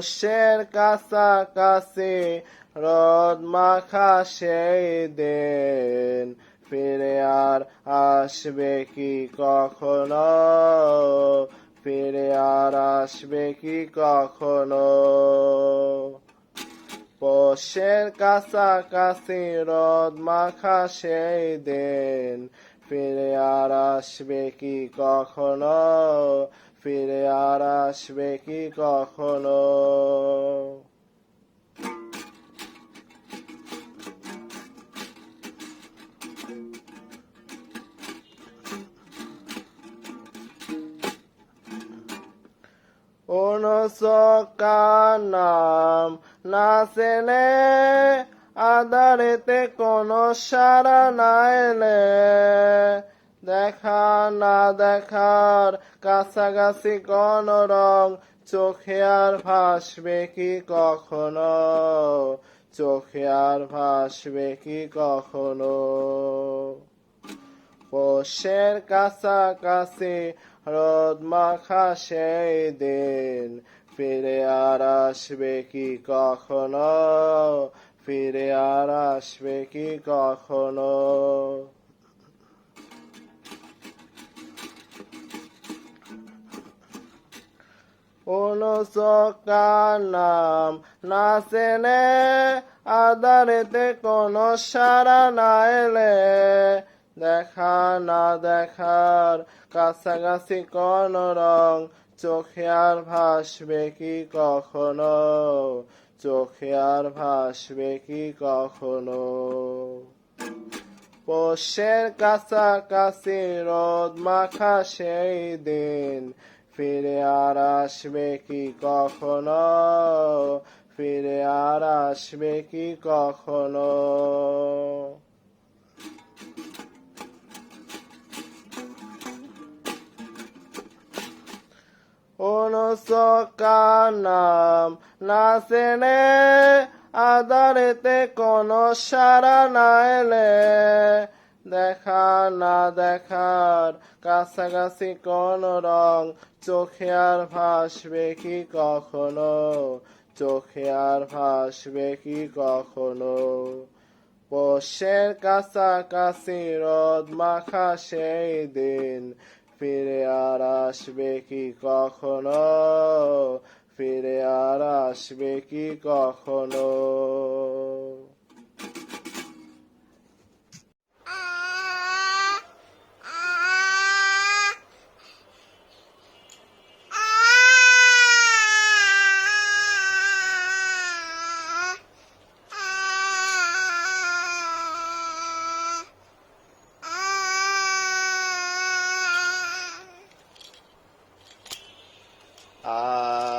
পোষের কাছাকাছি রোদ মাখা সেই দেন। ফিরে আর আসবে কি কখনো? ফিরে আর আসবে কি কখনো? পোষের কাছাকাছি রোদ মাখা সেই দেন। ফিরে আর আসবে কি কখনো? ফিরে আর আসবে কি কখনো? নাম নাচেনে আদারেতে কোনো সারা না। দেখা না দেখার কাছাকাছি কোন রং, চোখে আর ভাসবে কি কখনো? চোখে আর ভাসবে কি কখনো? পোষের কাছাকাছি রোদ মাখা সেই দিন, ফিরে আর আসবে কি কখনো? ফিরে আর আসবে কি কখনো? নাম নাচেনে আদারেতে কোনো সারা না এলে, দেখা না দেখার কাছাকাছি কোন রং, চোখে আর ভাসবে কি কখনো? চোখে আর ভাসবে কি কখনো? পোষের কাছাকাছি রোদ মাখা সেই দিন ফিরে আর আসবে কি কখনো? ফিরে আর আসবে কি কখনো? নাম নাচেনে আদারেতে কোনো সারা না এলে দেখা না দেখার, কাছাকাছি কোন রং চোখে আর ভাসবে কি কখনো? চোখে আর ভাসবে কি কখনো? পোষের কাছাকাছি রোদ মাখা সেই দিন, ফিরে আর আসবে কি কখনো? ফিরে আর আসবে কি কখনো? 啊